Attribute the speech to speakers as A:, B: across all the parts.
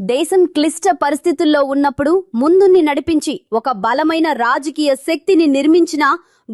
A: దేశం క్లిష్ట పరిస్థితుల్లో ఉన్నప్పుడు ముందుని నడిపించి ఒక బలమైన రాజకీయ శక్తిని నిర్మించిన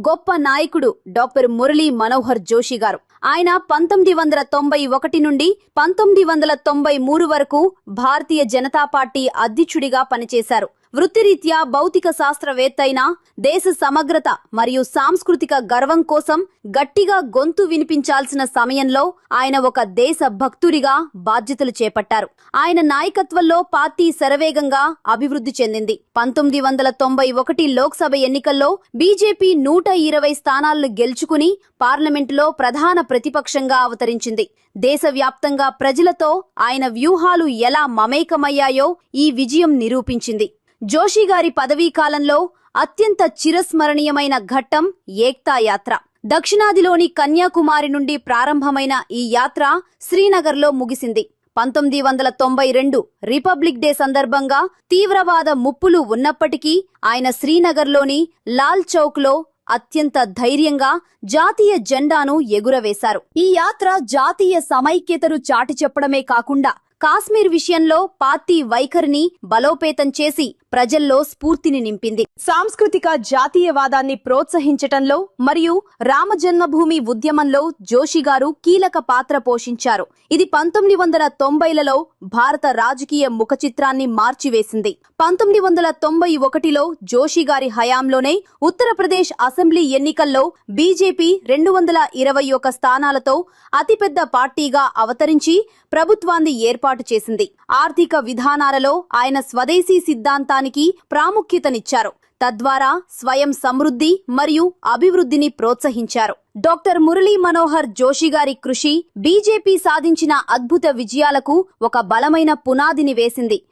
A: గొప్ప నాయకుడు డాక్టర్ మురళీ మనోహర్ జోషి గారు. ఆయన పంతొమ్మిది వందల తొంభై ఒకటి నుండి పంతొమ్మిది వందల తొంభై మూడు వరకు భారతీయ జనతా పార్టీ అధ్యక్షుడిగా పనిచేశారు. వృత్తిరీత్యా భౌతిక శాస్త్రవేత్త అయిన దేశ సమగ్రత మరియు సాంస్కృతిక గర్వం కోసం గట్టిగా గొంతు వినిపించాల్సిన సమయంలో ఆయన ఒక దేశ భక్తుడిగా బాధ్యతలు చేపట్టారు. ఆయన నాయకత్వంలో పార్టీ శరవేగంగా అభివృద్ధి చెందింది. పంతొమ్మిది వందల తొంభై ఒకటి లోక్సభ ఎన్నికల్లో బీజేపీ నూట ఇరవై స్థానాలను గెలుచుకుని పార్లమెంటులో ప్రధాన ప్రతిపక్షంగా అవతరించింది. దేశవ్యాప్తంగా ప్రజలతో ఆయన వ్యూహాలు ఎలా మమేకమయ్యాయో ఈ విజయం నిరూపించింది. జోషి గారి పదవీ కాలంలో అత్యంత చిరస్మరణీయమైన ఘట్టం ఏక్తా యాత్ర దక్షిణాదిలోని కన్యాకుమారి నుండి ప్రారంభమైన ఈ యాత్ర శ్రీనగర్లో ముగిసింది. పంతొమ్మిది వందల తొంభై రెండు రిపబ్లిక్ డే సందర్భంగా తీవ్రవాద ముప్పులు ఉన్నప్పటికీ ఆయన శ్రీనగర్లోని లాల్ చౌక్లో అత్యంత ధైర్యంగా జాతీయ జెండాను ఎగురవేశారు. ఈ యాత్ర జాతీయ సమైక్యతను చాటి చెప్పడమే కాకుండా కాశ్మీర్ విషయంలో పార్టీ వైఖరిని బలోపేతం చేసి ప్రజల్లో స్ఫూర్తిని నింపింది. సాంస్కృతిక జాతీయవాదాన్ని ప్రోత్సహించటంలో మరియు రామ జన్మభూమి ఉద్యమంలో జోషి గారు కీలక పాత్ర పోషించారు. ఇది పంతొమ్మిది వందల తొంభైలలో భారత రాజకీయ ముఖ చిత్రాన్ని మార్చివేసింది. పంతొమ్మిది వందల తొంభై ఒకటిలో జోషి గారి హయాంలోనే ఉత్తరప్రదేశ్ అసెంబ్లీ ఎన్నికల్లో బీజేపీ రెండు వందల ఇరవై ఒక స్థానాలతో అతిపెద్ద పార్టీగా అవతరించి ప్రభుత్వాన్ని ఏర్పాటు ఏర్పాటు చేసింది. ఆర్థిక విధానాలలో ఆయన స్వదేశీ సిద్ధాంతానికి ప్రాముఖ్యతనిచ్చారు. తద్వారా స్వయం సమృద్ధి మరియు అభివృద్ధిని ప్రోత్సహించారు. డాక్టర్ మురళీ మనోహర్ జోషి గారి కృషి బీజేపీ సాధించిన అద్భుత విజయాలకు ఒక బలమైన పునాదిని వేసింది.